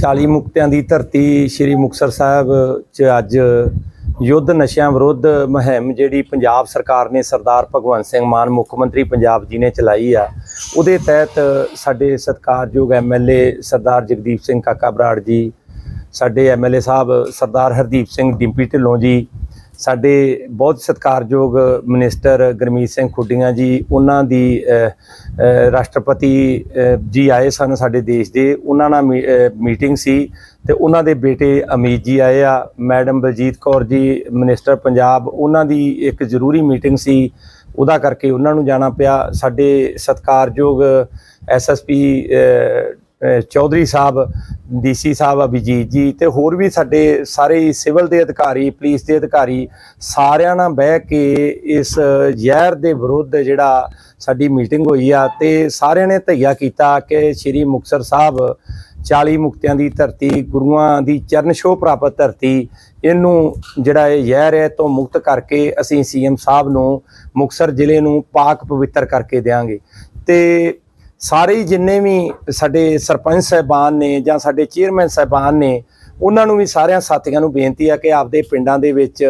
40 ਮੁਕਤਿਆਂ ਦੀ ਧਰਤੀ ਸ੍ਰੀ ਮੁਕਤਸਰ ਸਾਹਿਬ 'ਚ ਅੱਜ ਯੁੱਧ ਨਸ਼ਿਆਂ ਵਿਰੁੱਧ ਮੁਹਿੰਮ ਜਿਹੜੀ ਪੰਜਾਬ ਸਰਕਾਰ ਨੇ ਸਰਦਾਰ ਭਗਵੰਤ ਸਿੰਘ ਮਾਨ, ਮੁੱਖ ਮੰਤਰੀ ਪੰਜਾਬ ਜੀ ਨੇ ਚਲਾਈ ਆ। ਉਹਦੇ ਤਹਿਤ ਸਾਡੇ ਸਤਿਕਾਰਯੋਗ ਐਮਐਲਏ ਸਰਦਾਰ ਜਗਦੀਪ ਸਿੰਘ ਕਾਕਾ ਬਰਾੜ ਜੀ, ਸਾਡੇ ਐਮਐਲਏ ਸਾਹਿਬ ਸਰਦਾਰ ਹਰਦੀਪ ਸਿੰਘ ਡਿੰਪੀ ਢਿੱਲੋਂ ਜੀ ਸਾਡੇ ਬਹੁਤ ਸਤਿਕਾਰਯੋਗ ਮਿਨਿਸਟਰ ਗਰਮੀਤ ਸਿੰਘ ਖੁੱਡੀਆਂ ਜੀ, ਉਹਨਾਂ ਦੀ ਰਾਸ਼ਟਰਪਤੀ ਜੀ ਆਏ ਸਨ ਸਾਡੇ ਦੇਸ਼ ਦੇ। ਉਹਨਾਂ ਨਾਲ ਮੀ- ਮੀਟਿੰਗ ਸੀ ਤੇ ਉਹਨਾਂ ਦੇ ਬੇਟੇ ਅਮੀਤ ਜੀ ਆਏ ਆ, ਮੈਡਮ ਬਲਜੀਤ ਕੌਰ ਜੀ, ਮਿਨਿਸਟਰ ਪੰਜਾਬ, ਉਹਨਾਂ ਦੀ ਇੱਕ ਜ਼ਰੂਰੀ ਮੀਟਿੰਗ ਸੀ। ਉਹਦਾ ਕਰਕੇ ਉਹਨਾਂ ਨੂੰ ਜਾਣਾ ਪਿਆ। ਸਾਡੇ ਸਤਿਕਾਰਯੋਗ ਐਸਐਸਪੀ ਚੌਧਰੀ ਸਾਹਿਬ, ਡੀਸੀ ਸਾਹਿਬ, ਅਭਿਜੀਤ ਜੀ ਤੇ ਹੋਰ ਵੀ ਸਾਡੇ ਸਾਰੇ ਹੀ ਸਿਵਲ ਦੇ ਅਧਿਕਾਰੀ, ਪੁਲਿਸ ਦੇ ਅਧਿਕਾਰੀ ਸਾਰਿਆਂ ਨਾਲ ਬਹਿ ਕੇ ਇਸ ਜ਼ਹਿਰ ਦੇ ਵਿਰੁੱਧ ਜਿਹੜਾ ਸਾਡੀ ਮੀਟਿੰਗ ਹੋਈ ਆ ਤੇ ਸਾਰਿਆਂ ਨੇ ਧਈਆ ਕੀਤਾ ਕਿ ਸ੍ਰੀ ਮੁਕਤਸਰ ਸਾਹਿਬ 40 ਮੁਕਤਿਆਂ ਦੀ ਧਰਤੀ, ਗੁਰੂਆਂ ਦੀ ਚਰਨ ਛੋਹ ਪ੍ਰਾਪਤ ਧਰਤੀ, ਇਹਨੂੰ ਜਿਹੜਾ ਇਹ ਜ਼ਹਿਰ ਹੈ ਤੋਂ ਮੁਕਤ ਕਰਕੇ ਅਸੀਂ ਸੀਐਮ ਸਾਹਿਬ ਨੂੰ ਮੁਕਤਸਰ ਜ਼ਿਲ੍ਹੇ ਨੂੰ ਪਾਕ ਪਵਿੱਤਰ ਕਰਕੇ ਦੇਵਾਂਗੇ ਤੇ ਸਾਰੇ ਹੀ ਜਿੰਨੇ ਵੀ ਸਾਡੇ ਸਰਪੰਚ ਸਾਹਿਬਾਨ ਨੇ ਜਾਂ ਸਾਡੇ ਚੇਅਰਮੈਨ ਸਾਹਿਬਾਨ ਨੇ, ਉਹਨਾਂ ਨੂੰ ਵੀ ਸਾਰਿਆਂ ਸਾਥੀਆਂ ਨੂੰ ਬੇਨਤੀ ਆ ਕਿ ਆਪਦੇ ਪਿੰਡਾਂ ਦੇ ਵਿੱਚ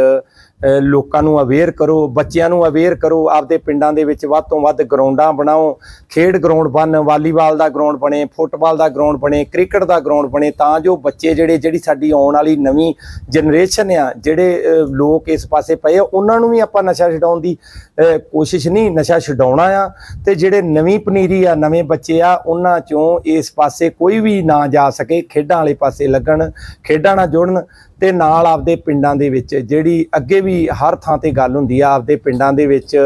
ਲੋਕਾਂ ਨੂੰ ਅਵੇਅਰ ਕਰੋ, ਬੱਚਿਆਂ ਨੂੰ ਅਵੇਅਰ ਕਰੋ, ਆਪਦੇ ਪਿੰਡਾਂ ਦੇ ਵਿੱਚ ਵੱਧ ਤੋਂ ਵੱਧ ਗਰਾਊਂਡਾਂ ਬਣਾਓ। ਖੇਡ ਗਰਾਊਂਡ ਬਣ, ਵਾਲੀਬਾਲ ਦਾ ਗਰਾਊਂਡ ਬਣੇ, ਫੁੱਟਬਾਲ ਦਾ ਗਰਾਊਂਡ ਬਣੇ, ਕ੍ਰਿਕਟ ਦਾ ਗਰਾਊਂਡ ਬਣੇ, ਤਾਂ ਜੋ ਬੱਚੇ ਜਿਹੜੇ, ਜਿਹੜੀ ਸਾਡੀ ਆਉਣ ਵਾਲੀ ਨਵੀਂ ਜਨਰੇਸ਼ਨ ਆ, ਜਿਹੜੇ ਲੋਕ ਇਸ ਪਾਸੇ ਪਏ ਆ, ਉਹਨਾਂ ਨੂੰ ਵੀ ਆਪਾਂ ਨਸ਼ਾ ਛਡਾਉਣ ਦੀ ਕੋਸ਼ਿਸ਼ ਨਹੀਂ, ਨਸ਼ਾ ਛਡਾਉਣਾ ਆ। ਤੇ ਜਿਹੜੇ ਨਵੀਂ ਪਨੀਰੀ ਆ, ਨਵੇਂ ਬੱਚੇ ਆ, ਉਹਨਾਂ ਚੋਂ ਇਸ ਪਾਸੇ ਕੋਈ ਵੀ ਨਾ ਜਾ ਸਕੇ, ਖੇਡਾਂ ਵਾਲੇ ਪਾਸੇ ਲੱਗਣ, ਖੇਡਾਂ ਨਾਲ ਜੁੜਨ। ਤੇ ਨਾਲ ਆਪਦੇ ਪਿੰਡਾਂ ਦੇ ਵਿੱਚ ਜਿਹੜੀ ਅੱਗੇ ਵੀ ਹਰ ਥਾਂ ਤੇ ਗੱਲ ਹੁੰਦੀ ਆ, ਆਪਦੇ ਪਿੰਡਾਂ ਦੇ ਵਿੱਚ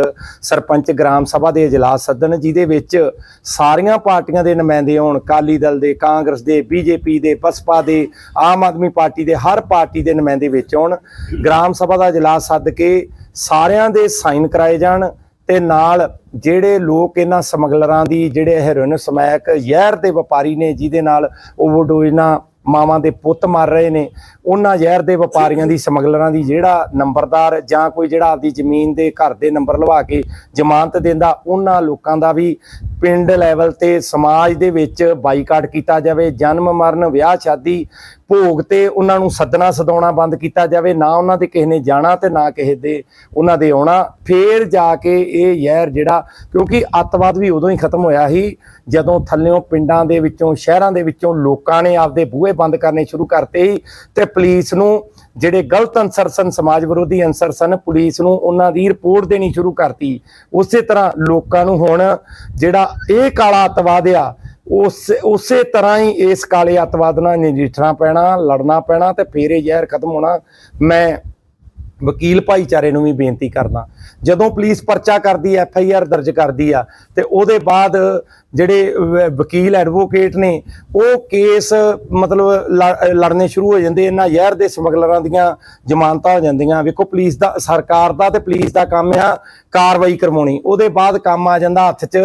ਸਰਪੰਚ ਗ੍ਰਾਮ ਸਭਾ ਦੇ ਇਜਲਾਸ ਸੱਦਣ, ਜਿਹਦੇ ਵਿੱਚ ਸਾਰੀਆਂ ਪਾਰਟੀਆਂ ਦੇ ਨੁਮਾਇੰਦੇ ਹੋਣ ਕਾਲੀ ਦਲ ਦੇ, ਕਾਂਗਰਸ ਦੇ, ਬੀਜੇਪੀ ਦੇ, ਬਸਪਾ ਦੇ, ਆਮ ਆਦਮੀ ਪਾਰਟੀ ਦੇ, ਹਰ ਪਾਰਟੀ ਦੇ ਨੁਮਾਇੰਦੇ ਵਿੱਚ ਹੋਣ, ਗ੍ਰਾਮ ਸਭਾ ਦਾ ਇਜਲਾਸ ਸੱਦ ਕੇ ਸਾਰਿਆਂ ਦੇ ਸਾਈਨ ਕਰਾਏ ਜਾਣ ਤੇ ਨਾਲ ਜਿਹੜੇ ਲੋਕ ਇਹਨਾਂ ਸਮਗਲਰਾਂ ਦੀ, ਜਿਹੜੇ ਹੈਰੋਇਨ ਸਮੈਕ ਜ਼ਹਿਰ ਦੇ ਵਪਾਰੀ ਨੇ, ਜਿਹਦੇ ਨਾਲ ਓਵਰਡੋਜ਼ ਨਾਲ ਮਾਵਾਂ ਦੇ ਪੁੱਤ ਮਰ ਰਹੇ ਨੇ, ਉਹਨਾਂ ਜ਼ਹਿਰ ਦੇ ਵਪਾਰੀਆਂ ਦੀ, ਸਮਗਲਰਾਂ ਦੀ ਜਿਹੜਾ ਨੰਬਰਦਾਰ ਜਾਂ ਕੋਈ ਜਿਹੜਾ ਆਪਦੀ ਜ਼ਮੀਨ ਦੇ ਘਰ ਦੇ ਨੰਬਰ ਲਵਾ ਕੇ ਜ਼ਮਾਨਤ ਦਿੰਦਾ, ਉਹਨਾਂ ਲੋਕਾਂ ਦਾ ਵੀ ਪਿੰਡ ਲੈਵਲ ਤੇ ਸਮਾਜ ਦੇ ਵਿੱਚ ਬਾਈਕਾਟ ਕੀਤਾ ਜਾਵੇ। ਜਨਮ, ਮਰਨ, ਵਿਆਹ, ਸ਼ਾਦੀ ਭੋਗ ਤੇ ਉਹਨਾਂ ਨੂੰ ਸੱਦਣਾ ਸਦਾਉਣਾ ਬੰਦ ਕੀਤਾ ਜਾਵੇ, ਨਾ ਉਹਨਾਂ ਦੇ ਕਿਸੇ ਨੇ ਜਾਣਾ ਤੇ ਨਾ ਕਿਸੇ ਦੇ ਉਹਨਾਂ ਦੇ ਆਉਣਾ। ਫੇਰ ਜਾ ਕੇ ਇਹ ਯਹਿਰ ਜਿਹੜਾ, ਕਿਉਂਕਿ ਅੱਤਵਾਦ ਵੀ ਉਦੋਂ ਹੀ ਖਤਮ ਹੋਇਆ ਸੀ, ਜਦੋਂ ਥੱਲਿਓਂ ਪਿੰਡਾਂ ਦੇ ਵਿੱਚੋਂ, ਸ਼ਹਿਰਾਂ ਦੇ ਵਿੱਚੋਂ ਲੋਕਾਂ ਨੇ ਆਪਦੇ ਬੂਹੇ ਬੰਦ ਕਰਨੇ ਸ਼ੁਰੂ ਕਰਤੇ ਸੀ ਤੇ ਪੁਲਿਸ ਨੂੰ ਜਿਹੜੇ ਗਲਤ ਅਨਸਰ ਸਨ, ਸਮਾਜ ਵਿਰੋਧੀ ਅਨਸਰ ਸਨ, ਪੁਲਿਸ ਨੂੰ ਉਹਨਾਂ ਦੀ ਰਿਪੋਰਟ ਦੇਣੀ ਸ਼ੁਰੂ ਕਰਤੀ। ਉਸੇ ਤਰ੍ਹਾਂ ਲੋਕਾਂ ਨੂੰ ਹੁਣ ਜਿਹੜਾ ਇਹ ਕਾਲਾ ਅੱਤਵਾਦ ਆ ਉਸ, ਉਸੇ ਤਰ੍ਹਾਂ ਹੀ ਇਸ ਕਾਲੇ ਅੱਤਵਾਦ ਨਾਲ ਨਜਿੱਠਣਾ ਪੈਣਾ, ਲੜਨਾ ਪੈਣਾ ਤੇ ਫੇਰ ਇਹ ਜ਼ਹਿਰ ਖਤਮ ਹੋਣਾ, ਮੈਂ ਵਕੀਲ ਭਾਈਚਾਰੇ ਨੂੰ ਵੀ ਬੇਨਤੀ ਕਰਦਾ। ਜਦੋਂ ਪੁਲਿਸ ਪਰਚਾ ਕਰਦੀ ਐਫ ਆਈ ਆਰ ਦਰਜ ਕਰਦੀ ਆ, ਤੇ ਉਹਦੇ ਬਾਅਦ ਜਿਹੜੇ ਵਕੀਲ ਐਡਵੋਕੇਟ ਨੇ, ਉਹ ਕੇਸ ਮਤਲਬ ਲ- ਲੜਨੇ ਸ਼ੁਰੂ ਹੋ ਜਾਂਦੇ, ਇਹਨਾਂ ਜ਼ਹਿਰ ਦੇ ਸਮਗਲਰਾਂ ਦੀਆਂ ਜ਼ਮਾਨਤਾਂ ਹੋ ਜਾਂਦੀਆਂ। ਵੇਖੋ, ਪੁਲਿਸ ਦਾ, ਸਰਕਾਰ ਦਾ ਤੇ ਪੁਲਿਸ ਦਾ ਕੰਮ ਆ, ਕਾਰਵਾਈ ਕਰਵਾਉਣੀ। ਉਹਦੇ ਬਾਅਦ ਕੰਮ ਆ ਜਾਂਦਾ ਹੱਥ 'ਚ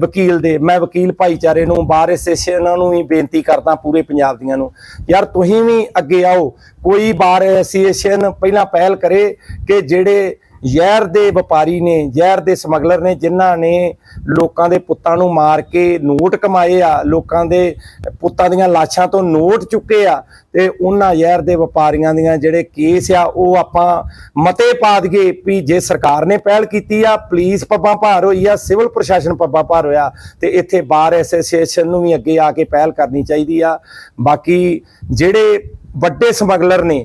ਵਕੀਲ ਦੇ, ਮੈਂ ਵਕੀਲ ਭਾਈਚਾਰੇ ਨੂੰ ਬਾਰ ਐਸੋਸੀਏਸ਼ਨਾਂ ਨੂੰ ਵੀ ਬੇਨਤੀ ਕਰਦਾ, ਪੂਰੇ ਪੰਜਾਬ ਦੀਆਂ ਨੂੰ। ਯਾਰ, ਤੁਸੀਂ ਵੀ ਅੱਗੇ ਆਓ। ਕੋਈ ਬਾਰ ਐਸੋਸੀਏਸ਼ਨ ਪਹਿਲਾਂ ਪਹਿਲ ਕਰੇ ਕਿ ਜਿਹੜੇ ਜ਼ਹਿਰ ਦੇ ਵਪਾਰੀ ਨੇ, ਜ਼ਹਿਰ ਦੇ ਸਮਗਲਰ ਨੇ, ਜਿਨ੍ਹਾਂ ਨੇ ਲੋਕਾਂ ਦੇ ਪੁੱਤਾਂ ਨੂੰ ਮਾਰ ਕੇ ਨੋਟ ਕਮਾਏ ਆ, ਲੋਕਾਂ ਦੇ ਪੁੱਤਾਂ ਦੀਆਂ ਲਾਸ਼ਾਂ ਤੋਂ ਨੋਟ ਚੁੱਕੇ ਆ, ਤੇ ਉਹਨਾਂ ਜ਼ਹਿਰ ਦੇ ਵਪਾਰੀਆਂ ਦੀਆਂ ਜਿਹੜੇ ਕੇਸ ਆ, ਉਹ ਆਪਾਂ ਮਤੇ ਪਾ ਦਈਏ ਵੀ ਜੇ ਸਰਕਾਰ ਨੇ ਪਹਿਲ ਕੀਤੀ ਆ, ਪੁਲਿਸ ਪੱਬਾਂ ਭਾਰ ਹੋਈ ਆ, ਸਿਵਲ ਪ੍ਰਸ਼ਾਸਨ ਪੱਬਾਂ ਭਾਰ ਹੋਇਆ, ਤੇ ਇੱਥੇ ਬਾਰ ਐਸੋਸੀਏਸ਼ਨ ਨੂੰ ਵੀ ਅੱਗੇ ਆ ਕੇ ਪਹਿਲ ਕਰਨੀ ਚਾਹੀਦੀ ਆ। ਬਾਕੀ ਜਿਹੜੇ ਵੱਡੇ ਸਮਗਲਰ ਨੇ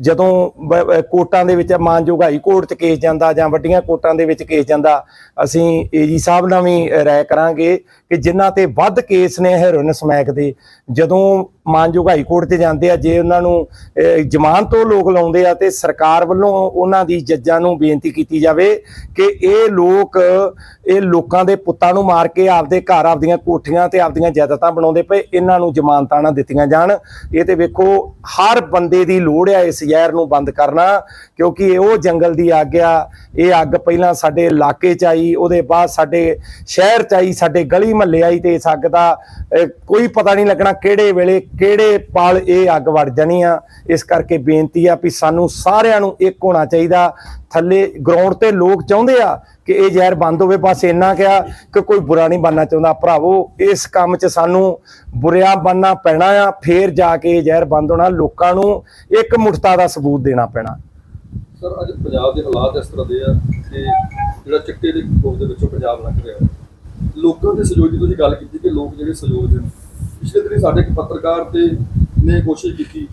ਜਦੋਂ ਕੋਰਟਾਂ ਦੇ ਵਿੱਚ ਮਾਨਯੋਗ ਹਾਈ ਕੋਰਟ 'ਚ ਕੇਸ ਜਾਂਦਾ ਜਾਂ ਵੱਡੀਆਂ ਕੋਰਟਾਂ ਦੇ ਵਿੱਚ ਕੇਸ ਜਾਂਦਾ, ਅਸੀਂ ਏਜੀ ਸਾਹਿਬ ਨਾਲ ਵੀ ਰਾਏ ਕਰਾਂਗੇ ਕਿ ਜਿਨ੍ਹਾਂ ਤੇ ਵੱਧ ਕੇਸ ਨੇ ਹੈਰੋਇਨ ਸਮੈਕ ਦੇ, ਜਦੋਂ ਮਾਨਯੋਗ ਹਾਈ ਕੋਰਟ 'ਚ ਜਾਂਦੇ ਆ, ਜੇ ਉਹਨਾਂ ਨੂੰ ਜਮਾਨ ਤੋਂ ਲੋਕ ਲਾਉਂਦੇ ਆ ਤੇ ਸਰਕਾਰ ਵੱਲੋਂ ਉਹਨਾਂ ਦੀ ਜੱਜਾਂ ਨੂੰ ਬੇਨਤੀ ਕੀਤੀ ਜਾਵੇ ਕਿ ਇਹ ਲੋਕ, ਇਹ ਲੋਕਾਂ ਦੇ ਪੁੱਤਾਂ ਨੂੰ ਮਾਰ ਕੇ ਆਪਦੇ ਘਰ ਆਪਦੀਆਂ ਕੋਠੀਆਂ ਤੇ ਆਪਦੀਆਂ ਜਾਇਦਾਦਾਂ ਬਣਾਉਂਦੇ ਪਏ, ਇਹਨਾਂ ਨੂੰ ਜ਼ਮਾਨਤਾਂ ਨਾ ਦਿੱਤੀਆਂ ਜਾਣ। ਇਹ ਤੇ ਵੇਖੋ, ਹਰ ਬੰਦੇ ਦੀ ਲੋੜ ਹੈ ਆ ਇਸ ਜ਼ਹਿਰ ਨੂੰ ਬੰਦ ਕਰਨਾ, ਕਿਉਂਕਿ ਇਹ ਉਹ ਜੰਗਲ ਦੀ ਅੱਗ ਆ। ਇਹ ਅੱਗ ਪਹਿਲਾਂ ਸਾਡੇ ਇਲਾਕੇ 'ਚ ਆਈ, ਉਹਦੇ ਬਾਅਦ ਸਾਡੇ ਸ਼ਹਿਰ 'ਚ ਆਈ, ਸਾਡੇ ਗਲੀ ਮਹੱਲੇ ਆਈ ਤੇ ਇਸ ਅੱਗ ਦਾ ਕੋਈ ਪਤਾ ਨਹੀਂ ਲੱਗਣਾ ਕਿਹੜੇ ਵੇਲੇ ਕਿਹੜੇ ਪਾਲ ਇਹ ਅੱਗ ਵੜ ਜਾਣੀ ਆ। ਇਸ ਕਰਕੇ ਬੇਨਤੀ ਆ ਵੀ ਸਾਨੂੰ ਸਾਰਿਆਂ ਨੂੰ ਇੱਕ ਹੋਣਾ ਚਾਹੀਦਾ ਥੱਲੇ ਗਰਾਊਂਡ ਤੇ ਲੋਕ ਚਾਹੁੰਦੇ ਆ ਕਿ ਇਹ ਜ਼ਹਿਰ ਬੰਦ ਹੋਵੇ, ਬਸ ਇੰਨਾ ਕਿਹਾ ਕਿ ਕੋਈ ਬੁਰਾ ਨਹੀਂ ਬਣਨਾ ਚਾਹੁੰਦਾ। ਭਰਾਵੋ, ਇਸ ਕੰਮ 'ਚ ਸਾਨੂੰ ਬੁਰਿਆ ਬਣਨਾ ਪੈਣਾ ਆ, ਫੇਰ ਜਾ ਕੇ ਇਹ ਜ਼ਹਿਰ ਬੰਦ ਹੋਣਾ, ਲੋਕਾਂ ਨੂੰ ਇੱਕ ਮੁਠਤਾ ਦਾ ਸਬੂਤ ਦੇਣਾ ਪੈਣਾ। ਸਰ, ਅੱਜ ਪੰਜਾਬ ਦੇ ਹਾਲਾਤ ਇਸ ਤਰ੍ਹਾਂ ਦੇ ਆ ਕਿ ਜਿਹੜਾ ਚਿੱਟੇ ਦੇ ਖੋਜ ਦੇ ਵਿੱਚੋਂ ਪੰਜਾਬ ਲੰਘ ਰਿਹਾ ਲੋਕਾਂ ਦੇ ਸਹਿਯੋਗ ਦੀ ਤੁਸੀਂ ਗੱਲ ਕੀਤੀ ਕਿ ਲੋਕ ਜਿਹੜੇ ਸਹਿਯੋਗ ਦੇ ਨੇ। ਪਿਛਲੇ ਦਿਨ ਸਾਡੇ ਇੱਕ ਪੱਤਰਕਾਰ ਤੇ ਨੇ ਕੋਸ਼ਿਸ਼ ਕੀਤੀ,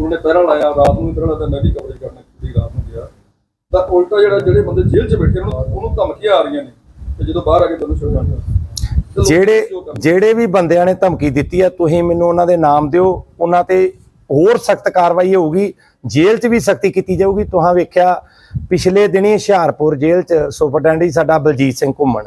ਉਹਨੇ ਪਹਿਰਾ ਲਾਇਆ, ਰਾਤ ਨੂੰ ਪਹਿਰਾ ਲਾਇਆ, ਮੈਂ ਵੀ ਕਵਰੇਜ ਕਰਨ ਰਾਤ ਨੂੰ ਤਾਂ ਉਲਟਾ ਜਿਹੜਾ ਜਿਹੜੇ ਬੰਦੇ ਜੇਲ੍ਹ 'ਚ ਬੈਠੇ ਉਹਨਾਂ ਉਹਨੂੰ ਧਮਕੀਆਂ ਆ ਰਹੀਆਂ ਨੇ ਤੇ ਜਦੋਂ ਬਾਹਰ ਆ ਕੇ ਤੁਹਾਨੂੰ ਤੇ ਲੋਕ ਜਿਹੜੇ ਕਰਦੇ। ਜਿਹੜੇ ਵੀ ਬੰਦਿਆਂ ਨੇ ਧਮਕੀ ਦਿੱਤੀ ਆ ਤੁਸੀਂ ਮੈਨੂੰ ਉਹਨਾਂ ਦੇ ਨਾਮ ਦਿਓ ਉਹਨਾਂ ਤੇ ਹੋਰ ਸਖਤ ਕਾਰਵਾਈ ਹੋਊਗੀ ਜੇਲ੍ਹ 'ਚ ਵੀ ਸਖਤੀ ਕੀਤੀ ਜਾਊਗੀ। ਤੁਹਾਂ ਵੇਖਿਆ ਪਿਛਲੇ ਦਿਨੀ ਹੁਸ਼ਿਆਰਪੁਰ ਜੇਲ੍ਹ 'ਚ ਸੁਪਰਡੈਂਟ ਸਾਡਾ ਬਲਜੀਤ ਸਿੰਘ ਘੁੰਮਣ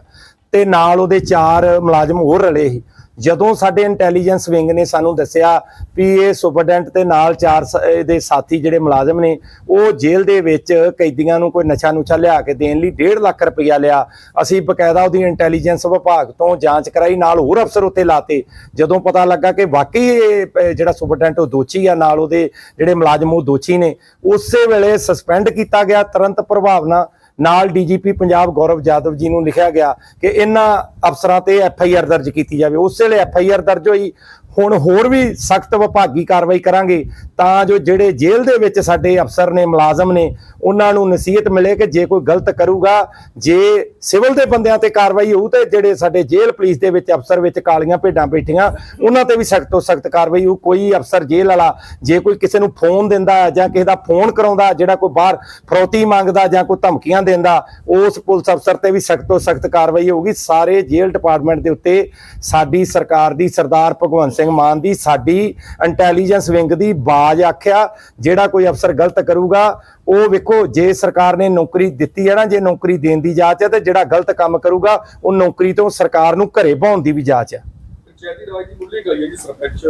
ਤੇ ਨਾਲ ਉਹਦੇ ਚਾਰ ਮੁਲਾਜ਼ਮ ਹੋਰ ਰਲੇ ਸੀ। ਜਦੋਂ ਸਾਡੇ ਇੰਟੈਲੀਜੈਂਸ ਵਿੰਗ ਨੇ ਸਾਨੂੰ ਦੱਸਿਆ ਵੀ ਇਹ ਸੁਪਰਡੈਂਟ ਤੇ ਨਾਲ ਚਾਰ ਸ- ਸਾਥੀ ਜਿਹੜੇ ਮੁਲਾਜ਼ਮ ਨੇ, ਉਹ ਜੇਲ੍ਹ ਦੇ ਵਿੱਚ ਕੈਦੀਆਂ ਨੂੰ ਕੋਈ ਨਸ਼ਾ ਨੁਸ਼ਾ ਲਿਆ ਕੇ ਦੇਣ ਲਈ 1.5 ਲੱਖ ਰੁਪਇਆ ਲਿਆ। ਅਸੀਂ ਬਕਾਇਦਾ ਉਹਦੀ ਇੰਟੈਲੀਜੈਂਸ ਵਿਭਾਗ ਤੋਂ ਜਾਂਚ ਕਰਾਈ, ਨਾਲ ਹੋਰ ਅਫਸਰ ਉੱਤੇ ਲਾਤੇ। ਜਦੋਂ ਪਤਾ ਲੱਗਾ ਕਿ ਵਾਕਈ ਇਹ ਜਿਹੜਾ ਸੁਪਰਡੈਂਟ ਉਹ ਦੋਚੀ ਆ, ਨਾਲ ਉਹਦੇ ਜਿਹੜੇ ਮੁਲਾਜ਼ਮ ਉਹ ਦੋਚੀ ਨੇ, ਉਸੇ ਵੇਲੇ ਸਸਪੈਂਡ ਕੀਤਾ ਗਿਆ, ਤੁਰੰਤ ਪ੍ਰਭਾਵ ਨਾਲ ਨਾਲ ਡੀਜੀਪੀ ਪੰਜਾਬ ਗੌਰਵ ਜਾਦਵ ਜੀ ਨੂੰ ਲਿਖਿਆ ਗਿਆ ਕਿ ਇਹਨਾਂ ਅਫਸਰਾਂ ਤੇ ਐਫ ਆਈ ਆਰ ਦਰਜ ਕੀਤੀ ਜਾਵੇ। ਉਸੇ ਵੇਲੇ ਐਫ ਆਈ ਆਰ ਦਰਜ ਹੋਈ। ਹੁਣ ਹੋਰ ਵੀ ਸਖਤ ਵਿਭਾਗੀ ਕਾਰਵਾਈ ਕਰਾਂਗੇ, ਤਾਂ ਜੋ ਜਿਹੜੇ ਜੇਲ੍ਹ ਦੇ ਵਿੱਚ ਸਾਡੇ ਅਫਸਰ ਨੇ, ਮੁਲਾਜ਼ਮ ਨੇ, ਉਹਨਾਂ ਨੂੰ ਨਸੀਹਤ ਮਿਲੇ ਕਿ ਜੇ ਕੋਈ ਗਲਤ ਕਰੂਗਾ, ਜੇ ਸਿਵਲ ਦੇ ਬੰਦਿਆਂ ਤੇ ਕਾਰਵਾਈ ਹੋਊ ਤੇ ਜਿਹੜੇ ਸਾਡੇ ਜੇਲ੍ਹ ਪੁਲਿਸ ਦੇ ਵਿੱਚ ਅਫਸਰ ਵਿੱਚ ਕਾਲੀਆਂ ਭੇਡਾਂ ਬੈਠੀਆਂ, ਉਹਨਾਂ ਤੇ ਵੀ ਸਖਤ ਤੋਂ ਸਖਤ ਕਾਰਵਾਈ ਹੋਊ। ਕੋਈ ਅਫਸਰ ਜੇਲ੍ਹ ਵਾਲਾ ਜੇ ਕੋਈ ਕਿਸੇ ਨੂੰ ਫੋਨ ਦਿੰਦਾ ਜਾਂ ਕਿਸੇ ਦਾ ਫੋਨ ਕਰਾਉਂਦਾ, ਜਿਹੜਾ ਕੋਈ ਬਾਹਰ ਫਰੋਤੀ ਮੰਗਦਾ ਜਾਂ ਕੋਈ ਧਮਕੀਆਂ ਦਿੰਦਾ, ਉਸ ਪੁਲਿਸ ਅਫਸਰ ਤੇ ਵੀ ਸਖਤ ਤੋਂ ਸਖਤ ਕਾਰਵਾਈ ਹੋਊਗੀ। ਸਾਰੇ ਜੇਲ੍ਹ ਡਿਪਾਰਟਮੈਂਟ ਦੇ ਉੱਤੇ ਸਾਡੀ ਸਰਕਾਰ ਦੀ ਸਰਦਾਰ ਭਗਵੰਤ ਸਿੰਘ ਮਾਨ ਦੀ ਸਾਡੀ ਇੰਟੈਲੀਜੈਂਸ ਵਿੰਗ ਦੀ ਬਾਜ ਆਖਿਆ ਜਿਹੜਾ ਕੋਈ ਅਫਸਰ ਗਲਤ ਕਰੂਗਾ ਉਹ ਵੇਖੋ ਜੇ ਸਰਕਾਰ ਨੇ ਨੌਕਰੀ ਦਿੱਤੀ ਹੈ ਨਾ ਜੇ ਨੌਕਰੀ ਦੇਣ ਦੀ ਜਾਂਚ ਹੈ ਤੇ ਜਿਹੜਾ ਗਲਤ ਕੰਮ ਕਰੂਗਾ ਉਹ ਨੌਕਰੀ ਤੋਂ ਸਰਕਾਰ ਨੂੰ ਘਰੇ ਭਾਉਣ ਦੀ ਵੀ ਜਾਂਚ ਹੈ। ਪੰਚਾਇਤੀ ਰਾਜ ਦੀ ਮੁੱਢਲੀ ਇਕਾਈ ਹੈ ਜੀ ਸਰਪੰਚ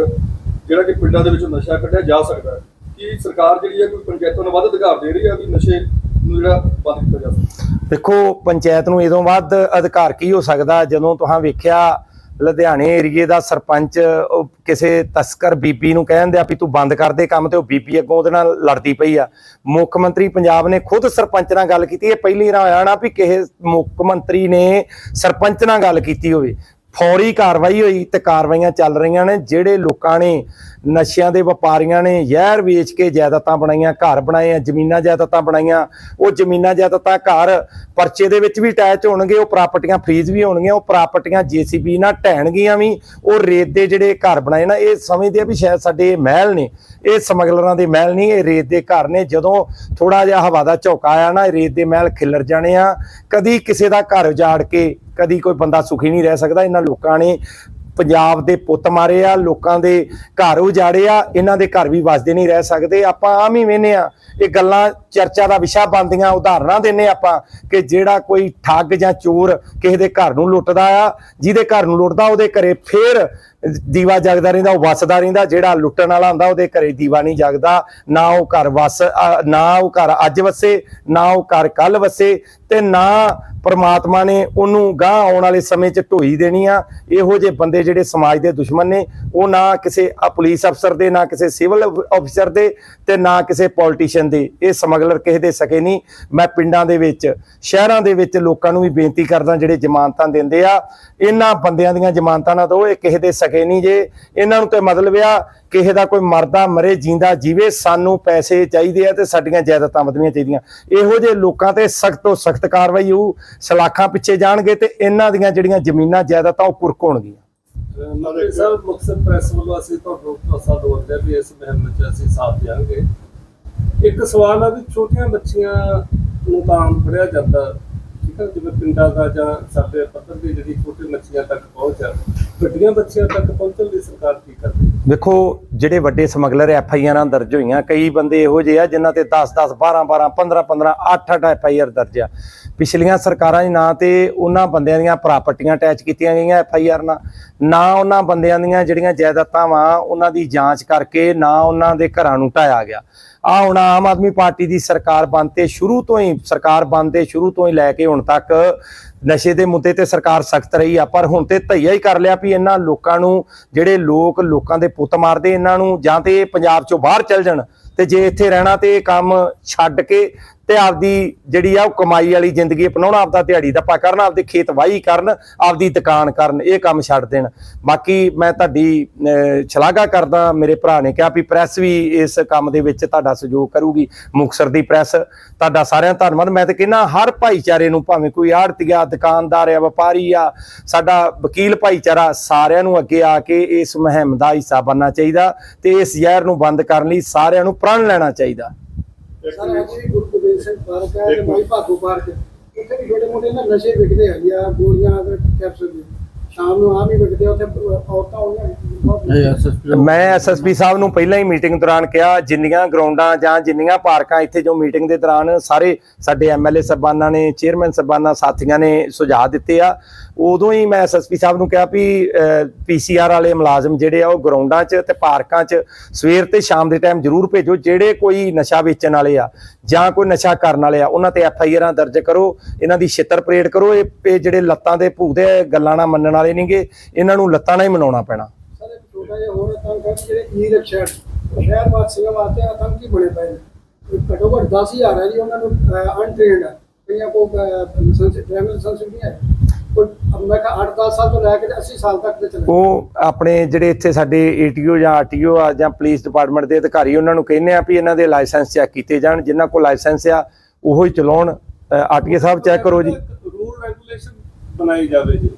ਜਿਹੜਾ ਕਿ ਪਿੰਡਾਂ ਦੇ ਵਿੱਚੋਂ ਨਸ਼ਾ ਕੱਢਿਆ ਜਾ ਸਕਦਾ ਹੈ। ਕੀ ਸਰਕਾਰ ਜਿਹੜੀ ਹੈ ਕੋਈ ਪੰਚਾਇਤਾਂ ਨੂੰ ਵੱਧ ਅਧਿਕਾਰ ਦੇ ਰਹੀ ਹੈ ਵੀ ਨਸ਼ੇ ਨੂੰ ਜਿਹੜਾ ਬੰਦ ਕੀਤਾ ਜਾ ਸਕਦਾ ਦੇਖੋ ਪੰਚਾਇਤ ਨੂੰ ਇਦੋਂ ਵੱਧ ਅਧਿਕਾਰ ਕੀ ਹੋ ਸਕਦਾ ਜਦੋਂ ਤੁਸੀਂ ਵੇਖਿਆ ਲੁਧਿਆਣੇ ਏਰੀਏ ਦਾ ਸਰਪੰਚ, ਉਹ ਕਿਸੇ ਤਸਕਰ ਬੀਬੀ ਨੂੰ ਕਹਿੰਦੇ ਆ ਵੀ ਤੂੰ ਬੰਦ ਕਰ ਦੇ ਕੰਮ ਤੇ ਉਹ ਬੀਬੀ ਅੱਗੋਂ ਉਹਦੇ ਨਾਲ ਲੜਦੀ ਪਈ ਆ। ਮੁੱਖ ਮੰਤਰੀ ਪੰਜਾਬ ਨੇ ਖੁਦ ਸਰਪੰਚ ਨਾਲ ਗੱਲ ਕੀਤੀ, ਇਹ ਪਹਿਲੀ ਵਾਰ ਹੋਇਆ ਨਾ ਵੀ ਕਿਸੇ ਮੁੱਖ ਮੰਤਰੀ ਨੇ ਸਰਪੰਚ ਨਾਲ ਗੱਲ ਕੀਤੀ ਹੋਵੇ। ਫੌਰੀ ਕਾਰਵਾਈ ਹੋਈ ਤੇ ਕਾਰਵਾਈਆਂ ਚੱਲ ਰਹੀਆਂ ਨੇ, ਜਿਹੜੇ ਲੋਕਾਂ ਨੇ ਨਸ਼ਿਆਂ ਦੇ ਵਪਾਰੀਆਂ ਨੇ ਜ਼ਹਿਰ ਵੇਚ ਕੇ ਜਾਇਦਾਦਾਂ ਬਣਾਈਆਂ, ਘਰ ਬਣਾਏ ਆ, ਜ਼ਮੀਨਾਂ ਜਾਇਦਾਦਾਂ ਬਣਾਈਆਂ, ਉਹ ਜ਼ਮੀਨਾਂ ਜਾਇਦਾਦਾਂ ਘਰ ਪਰਚੇ ਦੇ ਵਿੱਚ ਵੀ ਅਟੈਚ ਹੋਣਗੇ, ਉਹ ਪ੍ਰਾਪਰਟੀਆਂ ਫਰੀਜ਼ ਵੀ ਹੋਣਗੀਆਂ, ਉਹ ਪ੍ਰਾਪਰਟੀਆਂ ਜੀਸੀਬੀ ਨਾਲ ਢਹਿਣਗੀਆਂ ਵੀ, ਉਹ ਰੇਤ ਦੇ ਜਿਹੜੇ ਘਰ ਬਣਾਏ ਨਾ, ਇਹ ਸਮਝਦੇ ਆ ਵੀ ਸ਼ਾਇਦ ਸਾਡੇ ਇਹ ਮਹਿਲ ਨੇ, ਇਹ ਸਮਗਲਰਾਂ ਦੇ ਮਹਿਲ ਨਹੀਂ, ਇਹ ਰੇਤ ਦੇ ਘਰ ਨੇ, ਜਦੋਂ ਥੋੜਾ ਜਿਹਾ ਹਵਾ ਦਾ ਝੋਕਾ ਆਇਆ ਨਾ, ਇਹ ਰੇਤ ਦੇ ਮਹਿਲ ਖਿਲਰ ਜਾਣੇ ਆ, ਕਦੀ ਕਿਸੇ ਦਾ ਘਰ ਉਜਾੜ ਕੇ, ਕਦੀ ਕੋਈ ਬੰਦਾ ਸੁਖੀ ਨਹੀਂ ਰਹਿ ਸਕਦਾ ਇਹਨਾਂ ਲੋਕਾਂ ਨੇ ਪੰਜਾਬ ਦੇ ਪੁੱਤ ਮਾਰੇ ਆ, ਲੋਕਾਂ ਦੇ ਘਰ ਉਜਾੜੇ ਆ, ਇਹਨਾਂ ਦੇ ਘਰ ਵੀ ਵਸਦੇ ਨਹੀਂ ਰਹਿ ਸਕਦੇ। ਆਪਾਂ ਆਮ ਹੀ ਵੇਨੇ ਆ ਇਹ ਗੱਲਾਂ ਚਰਚਾ ਦਾ ਵਿਸ਼ਾ ਬਣਦੀਆਂ, ਉਦਾਹਰਨਾਂ ਦਿੰਨੇ ਆਪਾਂ ਕਿ ਜਿਹੜਾ ਕੋਈ ਠੱਗ ਜਾਂ ਚੋਰ ਕਿਸੇ ਦੇ ਘਰ ਨੂੰ ਲੁੱਟਦਾ ਆ, ਜਿਹਦੇ ਘਰ ਨੂੰ ਲੁੱਟਦਾ, ਉਹਦੇ ਘਰੇ ਫੇਰ ਦੀਵਾ ਜਗਦਾ ਰਹਿੰਦਾ, ਉਹ ਵਸਦਾ ਰਹਿੰਦਾ, ਜਿਹੜਾ ਲੁੱਟਣ ਵਾਲਾ ਹੁੰਦਾ, ਉਹਦੇ ਘਰੇ ਦੀਵਾ ਨਹੀਂ ਜਗਦਾ, ਨਾ ਉਹ ਘਰ ਵਸ ਨਾ ਉਹ ਘਰ ਅੱਜ ਵਸੇ, ਨਾ ਉਹ ਘਰ ਕੱਲ ਵਸੇ ਤੇ ਨਾ ਪਰਮਾਤਮਾ ਨੇ ਉਹਨੂੰ ਗਾਂ ਆਉਣ ਵਾਲੇ ਸਮੇਂ 'ਚ ਢੋਈ ਦੇਣੀ ਆ। ਇਹੋ ਜਿਹੇ ਬੰਦੇ ਜਿਹੜੇ ਸਮਾਜ ਦੇ ਦੁਸ਼ਮਣ ਨੇ, ਉਹ ਨਾ ਕਿਸੇ ਪੁਲਿਸ ਅਫਸਰ ਦੇ, ਨਾ ਕਿਸੇ ਸਿਵਲ ਅਫਸਰ ਦੇ ਤੇ ਨਾ ਕਿਸੇ ਪੋਲੀਟੀਸ਼ੀਅਨ ਦੇ। ਇਹ ਸਮਗਲਰ ਕਿਸੇ ਦੇ ਸਕੇ ਨਹੀਂ। ਮੈਂ ਪਿੰਡਾਂ ਦੇ ਵਿੱਚ, ਸ਼ਹਿਰਾਂ ਦੇ ਵਿੱਚ ਲੋਕਾਂ ਨੂੰ ਵੀ ਬੇਨਤੀ ਕਰਦਾ, ਜਿਹੜੇ ਜ਼ਮਾਨਤਾਂ ਦਿੰਦੇ ਆ, ਇਹਨਾਂ ਬੰਦਿਆਂ ਦੀਆਂ ਜ਼ਮਾਨਤਾਂ ਨਾ ਦਿਓ ਇਹ ਕਿਸੇ ਦੇ ਸਕੇ ਨਹੀਂ ਜੇ। ਇਹਨਾਂ ਨੂੰ ਤੇ ਮਤਲਬ ਆ, ਕਿਸੇ ਦਾ ਕੋਈ ਮਰਦਾ, ਮਰੇ, ਜਿੰਦਾ ਜੀਵੇ, ਸਾਨੂੰ ਪੈਸੇ ਚਾਹੀਦੇ ਆ ਤੇ ਸਾਡੀਆਂ ਜਾਇਦਾਦਾਂ ਵਧਣੀਆਂ ਚਾਹੀਦੀਆਂ। ਇਹੋ ਜਿਹੇ ਲੋਕਾਂ ਤੇ ਸਖਤ ਤੋਂ ਸਖਤ ਕਾਰਵਾਈ ਹੋਊ, ਸਲਾਖਾਂ ਪਿੱਛੇ ਜਾਣਗੇ ਤੇ ਇਹਨਾਂ ਦੀਆਂ ਜਿਹੜੀਆਂ ਜ਼ਮੀਨਾਂ, ਜਾਇਦਾਦਾਂ ਉਹ ਕੁਰਕ ਹੋਣਗੀਆਂ ਮੰਤਰੀ ਸਾਹਿਬ ਮੁਕਤਸਰ ਪ੍ਰੈਸ ਵੱਲੋਂ ਅਸੀਂ ਤੁਹਾਨੂੰ ਭਰੋਸਾ ਦਵਾਉਂਦੇ ਵੀ ਇਸ ਮੁਹਿੰਮ ਵਿੱਚ ਅਸੀਂ ਸਾਥ ਦਿਆਂਗੇ। ਇੱਕ ਸਵਾਲ ਆ ਵੀ ਛੋਟੀਆਂ ਬੱਚੀਆਂ ਨੂੰ ਤਾਂ ਫੜਿਆ ਜਾਂਦਾ, ਠੀਕ ਹੈ ਜਿਵੇਂ ਪਿੰਡਾਂ ਦਾ ਜਾਂ ਸਾਡੇ ਪੱਧਰ ਦੀ ਜਿਹੜੀ ਛੋਟੀ ਮੱਛੀਆਂ ਤੱਕ ਪਹੁੰਚ ਆ। ਵੱਡੀਆਂ ਬੱਚਿਆਂ ਤੱਕ ਪਹੁੰਚਣ ਲਈ ਸਰਕਾਰ ਕੀ ਕਰਦੀ ਦੇਖੋ ਜਿਹੜੇ ਵੱਡੇ ਸਮਗਲਰ ਐਫ ਆਈ ਆਰਾਂ ਦਰਜ ਹੋਈਆਂ, ਕਈ ਬੰਦੇ ਇਹੋ ਜਿਹੇ ਆ ਜਿਨ੍ਹਾਂ ਤੇ 10 10 12 12 15 15 8 8 ਐਫ ਆਈ ਆਰ ਦਰਜ ਆ। ਪਿਛਲੀਆਂ ਸਰਕਾਰਾਂ ਦੇ ਨਾਂ ਤੇ ਉਹਨਾਂ ਬੰਦਿਆਂ ਦੀਆਂ ਪ੍ਰਾਪਰਟੀਆਂ ਅਟੈਚ ਕੀਤੀਆਂ ਗਈਆਂ ਐਫ ਆਈ ਆਰ ਨਾਲ। ਨਾ ਉਹਨਾਂ ਬੰਦਿਆਂ ਦੀਆਂ ਜਿਹੜੀਆਂ ਜਾਇਦਾਦਾਂ ਵਾ, ਉਹਨਾਂ ਦੀ ਜਾਂਚ ਕਰਕੇ ਨਾ ਉਹਨਾਂ ਦੇ ਘਰਾਂ ਨੂੰ ਢਾਇਆ ਗਿਆ। ਆ ਹੁਣ ਆਮ ਆਦਮੀ ਪਾਰਟੀ ਦੀ ਸਰਕਾਰ ਬਣਤੇ ਸ਼ੁਰੂ ਤੋਂ ਹੀ, ਸਰਕਾਰ ਬਣਦੇ ਸ਼ੁਰੂ ਤੋਂ ਹੀ ਲੈ ਕੇ ਹੁਣ ਤੱਕ ਨਸ਼ੇ ਦੇ ਮੁੱਦੇ ਤੇ ਸਰਕਾਰ ਸਖਤ ਰਹੀ ਆ, ਪਰ ਹੁਣ ਤੇ ਧਈਆ ਹੀ ਕਰ ਲਿਆ ਵੀ ਇਹਨਾਂ ਲੋਕਾਂ ਨੂੰ, ਜਿਹੜੇ ਲੋਕ ਲੋਕਾਂ ਦੇ ਪੁੱਤ ਮਾਰਦੇ, ਇਹਨਾਂ ਨੂੰ ਜਾਂ ਤੇ ਇਹ ਪੰਜਾਬ ਚੋਂ ਬਾਹਰ ਚੱਲ ਜਾਣ ਤੇ ਜੇ ਇੱਥੇ ਰਹਿਣਾ ਤੇ ਇਹ ਕੰਮ ਛੱਡ ਕੇ ਤੇ ਆਪਦੀ ਜਿਹੜੀ ਆ ਉਹ ਕਮਾਈ ਵਾਲੀ ਜ਼ਿੰਦਗੀ ਅਪਣਾਉਣਾ ਆਪਦਾ ਦਿਹਾੜੀ ਦੱਪਾ ਕਰਨ ਆਪਦੇ ਖੇਤ ਵਾਹੀ ਕਰਨ ਆਪਦੀ ਦੁਕਾਨ ਕਰਨ ਇਹ ਕੰਮ ਛੱਡ ਦੇਣ। ਬਾਕੀ ਮੈਂ ਤੁਹਾਡੀ ਅਹ, ਸ਼ਲਾਘਾ ਕਰਦਾ ਮੇਰੇ ਭਰਾ ਨੇ ਕਿਹਾ ਵੀ ਪ੍ਰੈਸ ਵੀ ਇਸ ਕੰਮ ਦੇ ਵਿੱਚ ਤੁਹਾਡਾ ਸਹਿਯੋਗ ਕਰੂਗੀ ਮੁਕਸਰ ਦੀ ਪ੍ਰੈਸ। ਤੁਹਾਡਾ ਸਾਰਿਆਂ ਦਾ ਧੰਨਵਾਦ। ਮੈਂ ਤਾਂ ਕਹਿੰਦਾ ਹਰ ਭਾਈਚਾਰੇ ਨੂੰ ਭਾਵੇਂ ਕੋਈ ਆੜਤੀਆ ਦੁਕਾਨਦਾਰ ਆ ਵਪਾਰੀ ਆ ਸਾਡਾ ਵਕੀਲ ਭਾਈਚਾਰਾ ਸਾਰਿਆਂ ਨੂੰ ਅੱਗੇ ਆ ਕੇ ਇਸ ਮੁਹਿੰਮ ਦਾ ਹਿੱਸਾ ਬਣਨਾ ਚਾਹੀਦਾ ਤੇ ਇਸ ਜ਼ਹਿਰ ਨੂੰ ਬੰਦ ਕਰਨ ਲਈ ਸਾਰਿਆਂ ਨੂੰ ਪ੍ਰਣ ਲੈਣਾ ਚਾਹੀਦਾ। ਸਰ ਅੱਜ ਵੀ ਗੁਰਪ੍ਰੀਤ ਸਿੰਘ ਪਾਰਕ ਹੈ ਤੇ ਭਾਈ ਭਾਗੋ ਪਾਰਕ ਉੱਥੇ ਵੀ ਛੋਟੇ ਮੋਟੇ ਨਾ ਨਸ਼ੇ ਵਿਕਦੇ ਹੈਗੇ ਆ ਗੋਲੀਆਂ ਤੇ ਕੈਪਸੂਲ ਵੀ। ਸ਼ਾਮ ਨੂੰ ਆ ਵੀ ਵਿਕਦੇ ਆ ਉੱਥੇ ਔਰਤਾਂ ਆਉਂਦੀਆਂ ਬਹੁਤ ਮੈਂ ਐਸਐਸਪੀ ਸਾਹਿਬ ਨੂੰ ਪਹਿਲਾਂ ਹੀ ਮੀਟਿੰਗ ਦੌਰਾਨ ਕਿਹਾ ਜਿੰਨੀਆਂ ਗਰਾਊਂਡਾਂ ਜਾਂ ਜਿੰਨੀਆਂ ਪਾਰਕਾਂ ਇੱਥੇ ਜੋ ਮੀਟਿੰਗ ਦੇ ਦੌਰਾਨ ਸਾਰੇ ਸਾਡੇ ਐਮਐਲਏ ਸਬਾਨਾਂ ਨੇ ਚੇਅਰਮੈਨ ਸਬਾਨਾਂ ਸਾਥੀਆਂ ਨੇ ਸੁਝਾਅ ਦਿੱਤੇ ਆ। ਉਦੋਂ ਹੀ ਮੈਂ ਐਸਐਸਪੀ ਸਾਹਿਬ ਨੂੰ ਕਿਹਾ ਵੀ ਪੀਸੀਆਰ ਵਾਲੇ ਮੁਲਾਜ਼ਮ ਜਿਹੜੇ ਆ ਉਹ ਗਰਾਊਂਡਾਂ 'ਚ ਤੇ ਪਾਰਕਾਂ 'ਚ ਸਵੇਰ ਤੇ ਸ਼ਾਮ ਦੇ ਟਾਈਮ ਜ਼ਰੂਰ ਭੇਜੋ, ਜਿਹੜੇ ਕੋਈ ਨਸ਼ਾ ਵੇਚਣ ਵਾਲੇ ਆ ਜਾਂ ਕੋਈ ਨਸ਼ਾ ਕਰਨ ਵਾਲੇ ਆ, ਉਹਨਾਂ ਤੇ ਐਫ ਆਈ ਆਰਾਂ ਦਰਜ ਕਰੋ, ਇਹਨਾਂ ਦੀ ਛਿੱਤਰ ਪਰੇਡ ਕਰੋ, ਇਹ ਇਹ ਜਿਹੜੇ ਲੱਤਾਂ ਦੇ ਭੂਦੇ ਗੱਲਾਂ ਨਾ ਮੰਨਣ ਵਾਲੇ ਨਹੀਂਗੇ ਇਹਨਾਂ ਨੂੰ ਲੱਤਾਂ ਨਾਲ ਹੀ ਮਨਾਉਣਾ ਪੈਣਾ। ਸਰ, ਇੱਕ ਛੋਟਾ ਜਿਹਾ ਹੋਰ ਤਾਂ ਕਰ ਜਿਹੜੇ ਈ ਰਿਕਸ਼ਾ ਸ਼ਹਿਰ ਵਾਸੀਆਂ ਵਾਸਤੇ ਆਤੰਕੀ ਬਣੇ ਪਏ ਨੇ? ਘੱਟੋ ਘੱਟ 10000 ਹੈ ਜੀ, ਉਹਨਾਂ ਨੂੰ ਅਨਟ੍ਰੇਨਡ ਹੈ ਕਈਆਂ ਕੋ ਲਾਇਸੈਂਸ ਡਰਾਈਵਿੰਗ ਲਾਇਸੈਂਸ ਨਹੀਂ ਹੈ। ਕੋਈ ਮੈਂ ਕਿਹਾ 8-10 ਸਾਲ ਤੋਂ ਲੈ ਕੇ 80 ਸਾਲ ਤੱਕ ਦੇ ਚਲੇ। ਉਹ ਆਪਣੇ ਜਿਹੜੇ ਇੱਥੇ ਸਾਡੇ ਏਟੀਓ ਜਾਂ ਆਰਟੀਓ ਆ ਜਾਂ ਪੁਲਿਸ ਡਿਪਾਰਟਮੈਂਟ ਦੇ ਅਧਿਕਾਰੀ ਉਹਨਾਂ ਨੂੰ ਕਹਿੰਦੇ ਆ ਵੀ ਇਹਨਾਂ ਦੇ ਲਾਇਸੈਂਸ ਚੈੱਕ ਕੀਤੇ ਜਾਣ ਜਿਨ੍ਹਾਂ ਕੋਲ ਲਾਇਸੈਂਸ ਆ ਉਹੋ ਹੀ ਚਲਾਉਣ। ਆਰਟੀਓ ਸਾਹਿਬ ਚੈੱਕ ਕਰੋ ਜੀ। ਰੂਲ ਰੈਗੂਲੇਸ਼ਨ ਬਣਾਈ ਜਾਵੇ ਜੀ।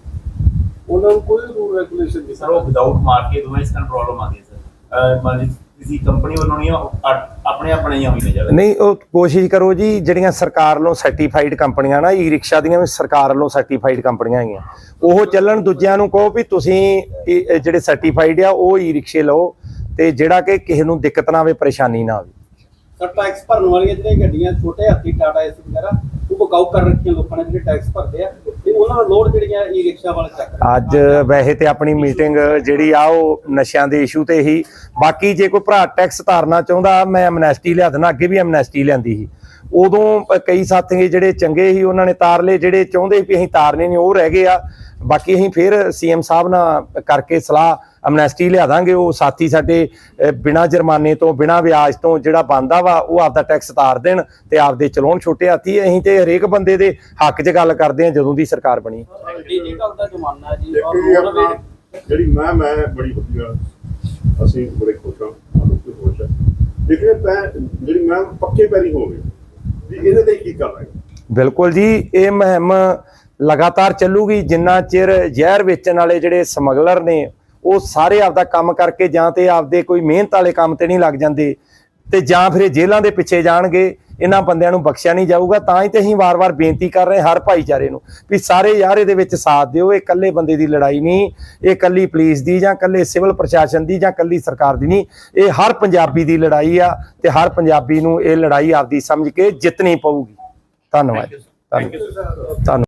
ਉਹਨਾਂ ਨੂੰ ਕੋਈ ਰੂਲ ਰੈਗੂਲੇਸ਼ਨ ਨਹੀਂ। ਸਰ ਉਹ ਵਿਦਆਊਟ ਮਾਰਕੀਟ ਵਾਈਸ ਕੰਟਰੋਲ ਆ ਗਈ ਸਰ। ਮਾਨ ਜੀ ਕਿਸੇ ਕੰਪਨੀ ਵੱਲੋਂ ਨਹੀਂ 8 ਆਪਣੇ ਆਪ ਬਣਾਈਆਂ ਹੋਈਆਂ ਜ਼ਿਆਦਾ। ਨਹੀਂ ਉਹ ਕੋਸ਼ਿਸ਼ ਕਰੋ ਜੀ ਜਿਹੜੀਆਂ ਸਰਕਾਰ ਵੱਲੋਂ ਸਰਟੀਫਾਈਡ ਕੰਪਨੀਆਂ ਨਾ ਈ ਰਿਕਸ਼ਾ ਦੀਆਂ ਵੀ ਸਰਕਾਰ ਵੱਲੋਂ ਸਰਟੀਫਾਈਡ ਕੰਪਨੀਆਂ ਹੈਗੀਆਂ। ਉਹ ਚੱਲਣ ਦੂਜਿਆਂ ਨੂੰ ਕਹੋ ਵੀ ਤੁਸੀਂ ਇਹ ਜਿਹੜੇ ਸਰਟੀਫਾਈਡ ਆ ਉਹ ਈ ਰਿਕਸ਼ੇ ਲਓ ਤੇ ਜਿਹੜਾ ਕਿ ਕਿਸੇ ਨੂੰ ਦਿੱਕਤ ਨਾ ਆਵੇ ਪਰੇਸ਼ਾਨੀ ਨਾ ਆਵੇ। ਸਰ ਟੈਕਸ ਭਰਨ ਵਾਲੀਆਂ ਜਿਹੜੀਆਂ ਗੱਡੀਆਂ ਛੋਟੇ ਹਾਥੀ ਟਾਟਾ ਏਸ ਵਗੈਰਾ ਉਹ ਬਕਾਊ ਕਰ ਰੱਖੀਆਂ ਲੋਕਾਂ ਨੇ ਜਿਹੜੇ ਟੈਕਸ ਭਰਦੇ ਆ। ਉਹਨਾਂ ਦਾ ਲੋਡ ਜਿਹੜੀਆਂ ਈ ਰਿਕਸ਼ਾ ਵਾਲੇ ਚੱਕ ਅੱਜ ਵੈਸੇ ਤੇ ਆਪਣੀ ਮੀਟਿੰਗ ਜਿਹੜੀ ਆ ਉਹ ਨਸ਼ਿਆਂ ਦੇ ਇਸ਼ੂ ਤੇ ਹੀ। ਬਾਕੀ ਜੇ ਕੋਈ ਭਰਾ ਟੈਕਸ ਧਾਰਨਾ ਚਾਹੁੰਦਾ, ਮੈਂ ਐਮਨੈਸਟੀ ਲਿਆ ਦੇਣਾ ਅੱਗੇ ਵੀ ਐਮਨੈਸਟੀ ਲਿਆਂਦੀ ਸੀ। ਉਦੋਂ ਕਈ ਸਾਥੀ ਜਿਹੜੇ ਚੰਗੇ ਸੀ, ਉਹਨਾਂ ਨੇ ਤਾਰ ਲਏ। ਜਿਹੜੇ ਚਾਹੁੰਦੇ ਵੀ ਅਸੀਂ ਤਾਰਨੇ ਨਹੀਂ ਉਹ ਰਹਿ ਗਏ ਆ। ਬਾਕੀ ਅਸੀਂ ਫਿਰ ਸੀਐਮ ਸਾਹਿਬ ਨਾਲ ਕਰਕੇ ਸਲਾਹ ਐਮਨੈਸਟੀ ਲਿਆ ਦਾਂਗੇ ਉਹ ਸਾਥੀ ਸਾਡੇ ਬਿਨਾਂ ਜੁਰਮਾਨੇ ਤੋਂ ਬਿਨਾਂ ਵਿਆਜ ਤੋਂ ਜਿਹੜਾ ਬੰਦਾ ਵਾ ਉਹ ਆਪਦਾ ਟੈਕਸ ਤਾਰ ਦੇਣ ਤੇ ਆਪਦੇ ਚਲਾਉਣ ਛੋਟੇ ਹਾਥੀ। ਅਸੀਂ ਤੇ ਹਰੇਕ ਬੰਦੇ ਦੇ ਹੱਕ 'ਚ ਗੱਲ ਕਰਦੇ ਆ ਜਦੋਂ ਦੀ ਸਰਕਾਰ ਬਣੀ। ਡਿਜੀਟਲ ਦਾ ਜ਼ਮਾਨਾ ਜੀ। ਦੇਖੋ ਔਰ ਜੀ ਹੁਣ ਵੀ ਆਪਣਾ ਜਿਹੜੀ ਮੈਂ ਮੈਂ ਬੜੀ ਵਧੀਆ ਅਸੀਂ ਬੜੇ ਖੁਸ਼ ਹਾਂ ਲੋਕ ਵੀ ਖੁਸ਼ ਹੈ। ਲੇਕਿਨ ਮੈਂ ਜਿਹੜੀ ਮੈਂ ਪੱਕੇ ਪੈਰੀ ਹੋ ਗਏ ਵੀ ਇਹਦੇ ਲਈ ਕੀ ਕਰਨਾ ਹੈ? ਬਿਲਕੁਲ ਜੀ ਇਹ ਮੁਹਿੰਮ ਲਗਾਤਾਰ ਚੱਲੂਗੀ। ਜਿੰਨਾ ਚਿਰ ਜ਼ਹਿਰ ਵੇਚਣ ਵਾਲੇ ਜਿਹੜੇ ਸਮਗਲਰ ਨੇ ਉਹ ਸਾਰੇ ਆਪਦਾ ਕੰਮ ਕਰਕੇ ਜਾਂ ਤੇ ਆਪਦੇ ਕੋਈ ਮਿਹਨਤ ਵਾਲੇ ਕੰਮ ਤੇ ਨਹੀਂ ਲੱਗ ਜਾਂਦੇ ਤੇ ਜਾਂ ਫਿਰ ਇਹ ਜੇਲ੍ਹਾਂ ਦੇ ਪਿੱਛੇ ਜਾਣਗੇ ਇਹਨਾਂ ਬੰਦਿਆਂ ਨੂੰ ਬਖਸ਼ਿਆ ਨਹੀਂ ਜਾਊਗਾ ਤਾਂ ਹੀ ਤੇ ਅਸੀਂ ਵਾਰ-ਵਾਰ ਬੇਨਤੀ ਕਰ ਰਹੇ ਹਰ ਭਾਈਚਾਰੇ ਨੂੰ ਵੀ ਸਾਰੇ ਯਾਰ ਇਹਦੇ ਵਿੱਚ ਸਾਥ ਦਿਓ ਇਹ ਇਕੱਲੇ ਬੰਦੇ ਦੀ ਲੜਾਈ ਨਹੀਂ ਇਹ ਇਕੱਲੀ ਪੁਲਿਸ ਦੀ ਜਾਂ ਇਕੱਲੇ ਸਿਵਲ ਪ੍ਰਸ਼ਾਸਨ ਦੀ ਜਾਂ ਇਕੱਲੀ ਸਰਕਾਰ ਦੀ ਨਹੀਂ ਇਹ ਹਰ ਪੰਜਾਬੀ ਦੀ ਲੜਾਈ ਆ ਤੇ ਹਰ ਪੰਜਾਬੀ ਨੂੰ ਇਹ ਲੜਾਈ ਆਪਦੀ ਸਮਝ ਕੇ ਜਿੱਤਣੀ ਪਊਗੀ। ਧੰਨਵਾਦ। ਧੰਨਵਾਦ। ਧੰਨਵਾਦ।